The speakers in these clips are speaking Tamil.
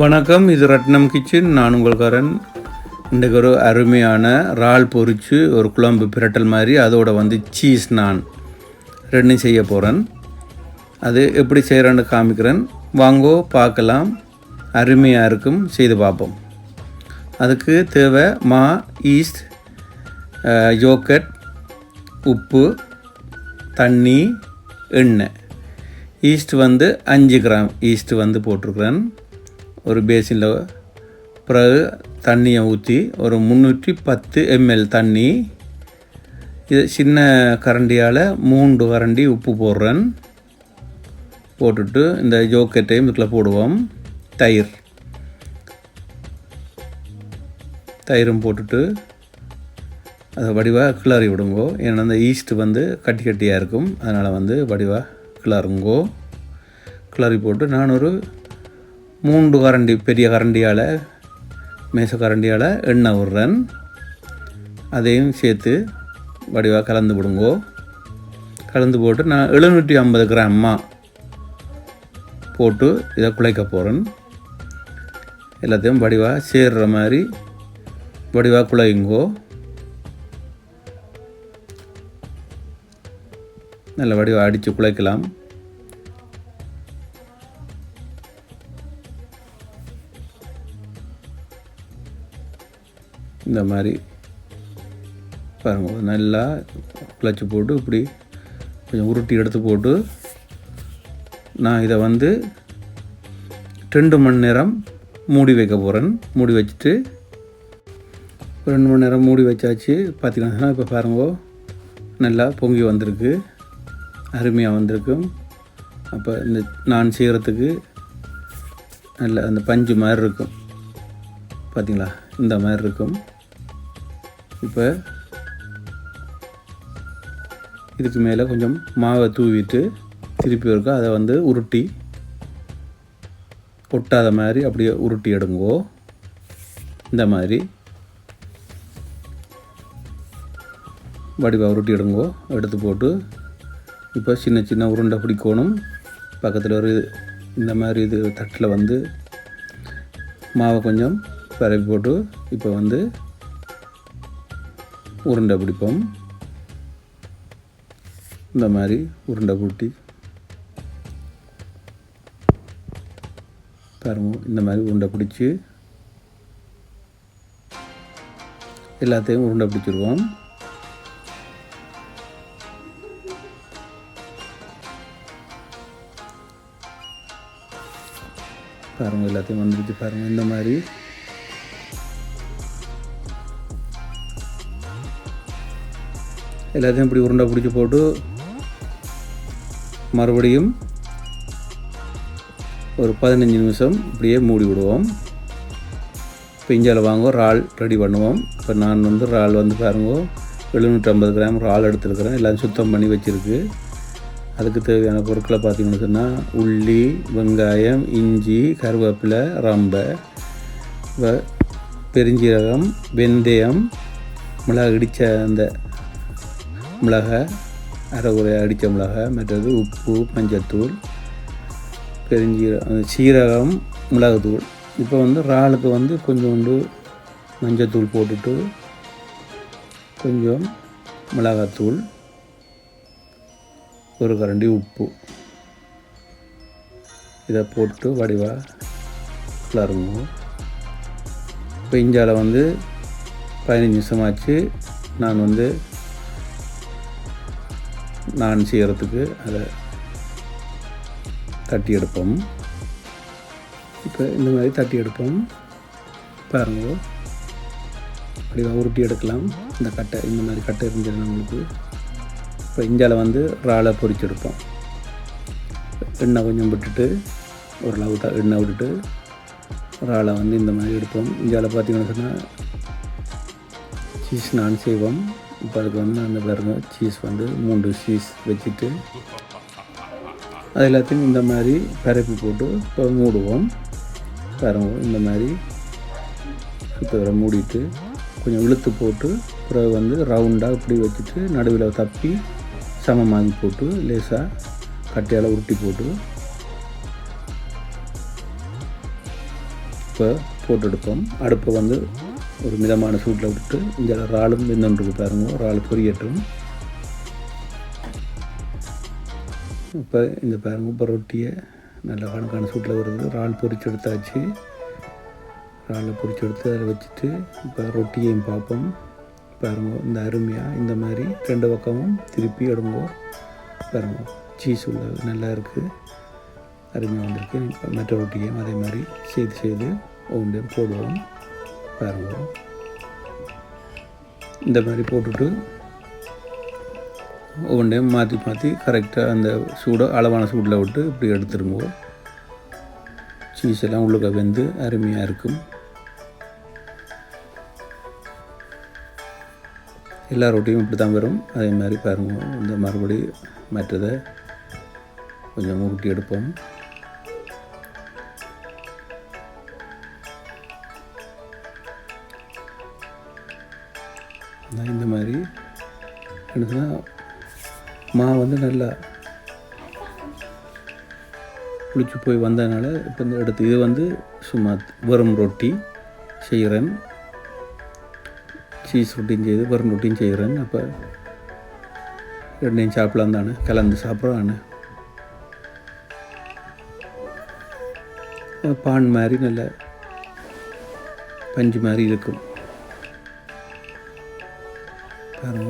வணக்கம் இது ரத்னம் கிச்சன். நான் உங்கள்காரன் இன்றைக்கு ஒரு அருமையான இறால் பொரிச்சு ஒரு குழம்பு பிரட்டல் மாதிரி அதோட வந்து சீஸ் நான் ரெண்டும் செய்ய போகிறேன் அது எப்படி செய்கிறேன்னு காமிக்கிறேன். வாங்கோ பார்க்கலாம். அருமையாக இருக்கும். செய்து பார்ப்போம். அதுக்கு தேவை மா ஈஸ்ட் யோக்கட் உப்பு தண்ணி எண்ணெய். ஈஸ்ட் வந்து அஞ்சு கிராம். ஈஸ்ட் வந்து போட்டிருக்கிறேன். ஒரு பேசினில் பிறகு தண்ணியை ஊற்றி ஒரு முந்நூற்றி பத்து எம்எல் தண்ணி இது சின்ன கரண்டியால் மூன்று கரண்டி உப்பு போடுறேன். போட்டுட்டு இந்த ஜோக்கெட்டையும் இதில் போடுவோம். தயிர். தயிரும் போட்டுட்டு அதை வடிவாக கிளறி விடுங்கோ. ஏன்னா அந்த ஈஸ்ட் வந்து கட்டி கட்டியாக இருக்கும். அதனால் வந்து வடிவாக கிளறுங்கோ. கிளறி போட்டு நான் ஒரு மூன்று கரண்டி பெரிய கரண்டியால் மேச கரண்டியால் எண்ணெய் விடுறேன் அதையும் சேர்த்து வடிவாக கலந்து விடுங்கோ கலந்து போட்டு நான் எழுநூற்றி ஐம்பது கிராம்மா போட்டு இதை குழைக்க போகிறேன் எல்லாத்தையும் வடிவாக சேர்ற மாதிரி வடிவாக குழையுங்கோ. நல்ல வடிவாக அடித்து குழைக்கலாம். இந்த மாதிரி பாருங்க நல்லா கிளச்சு போட்டு இப்படி கொஞ்சம் உருட்டி எடுத்து போட்டு நான் இதை வந்து ரெண்டு மணி நேரம் மூடி வைக்க போகிறேன் மூடி வச்சுட்டு ரெண்டு மணி நேரம் மூடி வச்சாச்சு. பார்த்தீங்கன்னா இப்போ பாருங்கோ நல்லா பொங்கி வந்திருக்கு. அருமையாக வந்திருக்கும் அப்போ இந்த நான் செய்கிறதுக்கு நல்ல அந்த பஞ்சு மாதிரி இருக்கும். பார்த்திங்களா இந்த மாதிரி இருக்கும். இப்போ இதுக்கு மேலே கொஞ்சம் மாவை தூவிட்டு திருப்பி இருக்க அதை வந்து உருட்டி ஒட்டாத மாதிரி அப்படியே உருட்டி எடுங்கோ. இந்த மாதிரி. வடிவாக உருட்டி எடுங்கோ. எடுத்து போட்டு இப்போ சின்ன சின்ன உருண்டை பிடிக்கணும். பக்கத்தில் ஒரு இந்த மாதிரி இது தட்டில் வந்து மாவை கொஞ்சம் பரப்பி போட்டு இப்போ வந்து உருண்டை பிடிப்போம். இந்த மாதிரி உருண்டை பூட்டி பாருங்க இந்த மாதிரி உருண்டை பிடிச்சி. எல்லாத்தையும் உருண்டை பிடிச்சிருவோம். பாருங்கள் எல்லாத்தையும் வந்துருச்சு பாருங்கள் இந்த மாதிரி. எல்லாத்தையும் இப்படி உருண்டை பிடிச்சி போட்டு மறுபடியும் ஒரு பதினஞ்சு நிமிஷம் இப்படியே மூடி விடுவோம். இப்போ இஞ்சால் வாங்குவோம் இறால் ரெடி பண்ணுவோம். இப்போ நான் வந்து இறால் வந்து பாருங்க எழுநூற்றம்பது கிராம் இறால் எடுத்துருக்கிறேன். எல்லாம் சுத்தம் பண்ணி வச்சுருக்கு. அதுக்கு தேவையான பொருட்களை பார்த்தீங்கன்னு சொன்னால் உள்ளி வெங்காயம் இஞ்சி கருவேப்பிலை ரம்பை பெருஞ்சீரகம் வெந்தயம் மிளகு இடித்த அந்த மிளகாய் அரை அடித்த மிளகாய் மற்றது உப்பு மஞ்சத்தூள் பெருஞ்சீரகம் சீரகம் மிளகுத்தூள். இப்போ வந்து இறாலுக்கு வந்து கொஞ்சோண்டு மஞ்சத்தூள் போட்டுட்டு கொஞ்சம் மிளகாத்தூள் ஒரு கரண்டி உப்பு. இதை போட்டு வடிவாக கிளறுவோம் இப்போ இஞ்சால வந்து பதினஞ்சு நிமிஷமாச்சு. நான் வந்து நான் செய்கிறதுக்கு அதை தட்டி எடுப்போம். இப்போ இந்த மாதிரி தட்டி எடுப்போம். பாருங்க. வடிவாக உருட்டி எடுக்கலாம். இந்த கட்டை இந்த மாதிரி கட்டை இருந்துச்சு நம்மளுக்கு இப்போ இஞ்சால் வந்து இறாலை பொரிச்சு எடுப்போம். எண்ணெய் கொஞ்சம் விட்டுட்டு ஒரு லவு த எண்ணெய் விட்டுட்டு இறாலை வந்து இந்த மாதிரி எடுப்போம். இஞ்சால் பார்த்தீங்கன்னு சொன்னால் சீஸ் நான் செய்வோம். இப்போ அதுக்கு வந்து அந்த பாருங்க சீஸ் வந்து மூன்று சீஸ் வச்சுட்டு அது எல்லாத்தையும் இந்த மாதிரி பரப்பி போட்டு இப்போ மூடுவோம். பாருங்க இந்த மாதிரி சுத்தவரை மூடிட்டு கொஞ்சம் இழுத்து போட்டு பிறகு வந்து ரவுண்டாக இப்படி வச்சுட்டு நடுவில் தப்பி சமமாகி போட்டு லேசாக கட்டையால் உருட்டி போட்டு இப்போ போட்டு எடுப்போம். அடுப்பை வந்து ஒரு மிதமான சூட்டில் விட்டு இந்த இறாலும் வெந்துருக்கு பாருங்க இறால் பொரியட்டும் இப்போ இந்த பாருங்க இப்போ ரொட்டியை நல்ல கணக்கான சூட்டில் வருது. இறால் பொரிச்சு எடுத்தாச்சு இறாலை பொரிச்சு எடுத்து அதில் வச்சுட்டு இப்போ ரொட்டியையும் பார்ப்போம். பாருங்க இந்த அருமையாக இந்த மாதிரி ரெண்டு பக்கமும் திருப்பி எடுங்கோ. பாருங்க சீஸ் உள்ள நல்லா இருக்குது அருமையாக வந்திருக்கு. மற்ற ரொட்டியையும் அதே மாதிரி செய்து செய்து ஒவ்வொன்றையும் போடுவோம். பாருங்க. இந்த மாதிரி போட்டுட்டு ஒவ்வொன்றையும் மாற்றி மாற்றி கரெக்டாக அந்த சூடை அளவான சூடில் விட்டு இப்படி எடுத்துருங்க. சீஸ் எல்லாம் உள்ளுக்க வெந்து அருமையாக இருக்கும். எல்லா ரொட்டியும் இப்படி தான் வரும். அதே மாதிரி பாருங்க. இந்த மறுபடி மற்றதை கொஞ்சம் உருட்டி எடுப்போம். நான் இந்த மாதிரி என்னதுன்னா மா வந்து நல்லா குளிச்சு போய் வந்ததுனால இப்போ இந்த எடுத்து இது வந்து சும்மா வெறும் ரொட்டி செய்கிறேன் சீஸ் ரொட்டியும் செய்து வெறும் ரொட்டியும் செய்கிறேன் அப்போ ரெண்டையும் சாப்பிடலாம் தானே கலந்து சாப்பிட்றானே பான் மாதிரி நல்ல பஞ்சு மாதிரி இருக்கும்.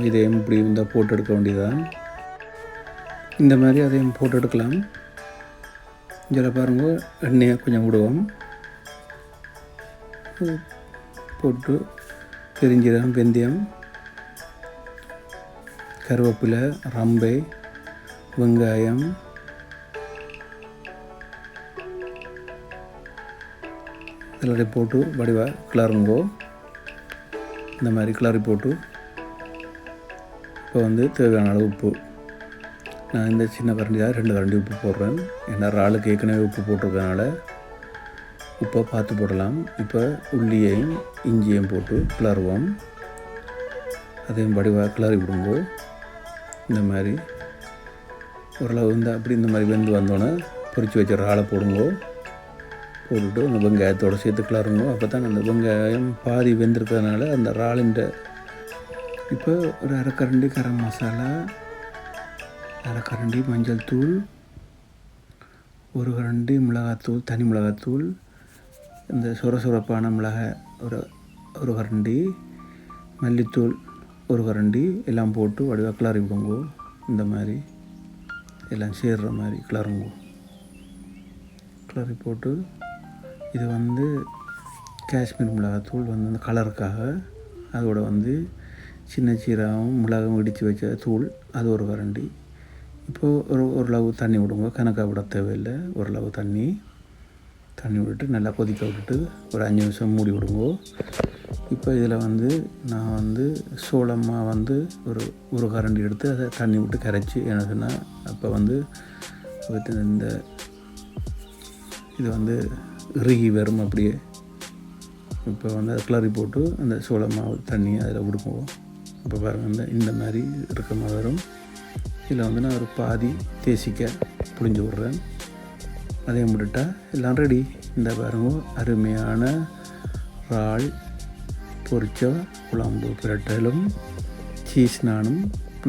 இதையும் இப்படி இருந்தால் போட்டு எடுக்க வேண்டியதுதான். இந்த மாதிரி அதையும் போட்டு எடுக்கலாம். இதில் பாருங்கள் எண்ணெயை கொஞ்சம் விடுவோம். போட்டு பெருஞ்சீரகம் வெந்தயம் கருவேப்பிலை ரம்பை வெங்காயம் இதெல்லாம் போட்டு வடிவாக கிளறுங்கோ. இந்த மாதிரி கிளறி போட்டு இப்போ வந்து தேவையான அளவு உப்பு. நான் இந்த சின்ன கரண்டியாக ரெண்டு கரண்டி உப்பு போடுறேன். ஏன்னா இறாலுக்கு ஏற்கனவே உப்பு போட்டிருக்கனால உப்பை பார்த்து போடலாம். இப்போ உள்ளியையும் இஞ்சியையும் போட்டு கிளறுவோம். அதையும் வடிவாக கிளறி விடுங்கோ இந்த மாதிரி ஓரளவு வந்து அப்படி இந்த மாதிரி வெந்து வந்தோன்னே பொறிச்சு வச்ச இறாலை போடுங்கோ. போட்டுட்டு அந்த வெங்காயத்தோடு சேர்த்து கிளறுங்கோ. அப்போ தான் அந்த வெங்காயம் பாதி வெந்திருக்கிறதுனால அந்த இறாலின்ற இப்போ ஒரு அரைக்கரண்டி கரம் மசாலா அரைக்கரண்டி மஞ்சள் தூள் ஒரு கரண்டி மிளகாத்தூள் தனி மிளகாத்தூள் இந்த சொர சுரப்பான மிளகாய் ஒரு ஒரு கரண்டி மல்லித்தூள் ஒரு கரண்டி எல்லாம் போட்டு வடிவாக கிளறி விடுங்கோ. இந்த மாதிரி எல்லாம் சேர்ற மாதிரி கிளறுங்கோ. கிளறி போட்டு இது வந்து காஷ்மீர் மிளகாத்தூள் வந்து அந்த கலருக்காக அதோட வந்து சின்ன சீரகம் மிளகம் இடித்து வச்ச தூள் அது ஒரு கரண்டி இப்போது ஒரு ஓரளவு தண்ணி விடுங்க. கணக்காக விட தேவையில்லை. ஓரளவு தண்ணி. தண்ணி விட்டுட்டு நல்லா கொதிக்க விட்டுட்டு ஒரு அஞ்சு நிமிஷம் மூடி விடுங்கோ. இப்போ இதில் வந்து நான் வந்து சோளமாக வந்து ஒரு ஒரு கரண்டி எடுத்து அதை தண்ணி விட்டு கரைச்சி எனக்குன்னா அப்போ வந்து இந்த இது வந்து இறுகி வரும் அப்படியே. இப்போ வந்து அதை கிளறி போட்டு அந்த சோளமாக தண்ணி அதில் விடுக்குவோம் அப்போ பாருங்கள் இந்த இந்த மாதிரி இருக்க மாதிரி வரும் இதில் வந்து நான் ஒரு பாதி தேசிக்க புளிஞ்சு விட்றேன். அதே விட்டுட்டா எல்லாம் ரெடி இந்த பாருங்க அருமையான இறால் பொரிச்ச குழம்பு பிரட்டலும் சீஸ் நானும்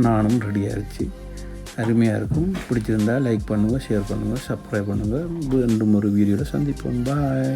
நானும் ரெடியாகிடுச்சு அருமையாக இருக்கும். பிடிச்சிருந்தா லைக் பண்ணுங்கள் ஷேர் பண்ணுங்கள் சப்ஸ்கிரைப் பண்ணுங்கள் மீண்டும் ஒரு வீடியோவில் சந்திப்போம். பாய்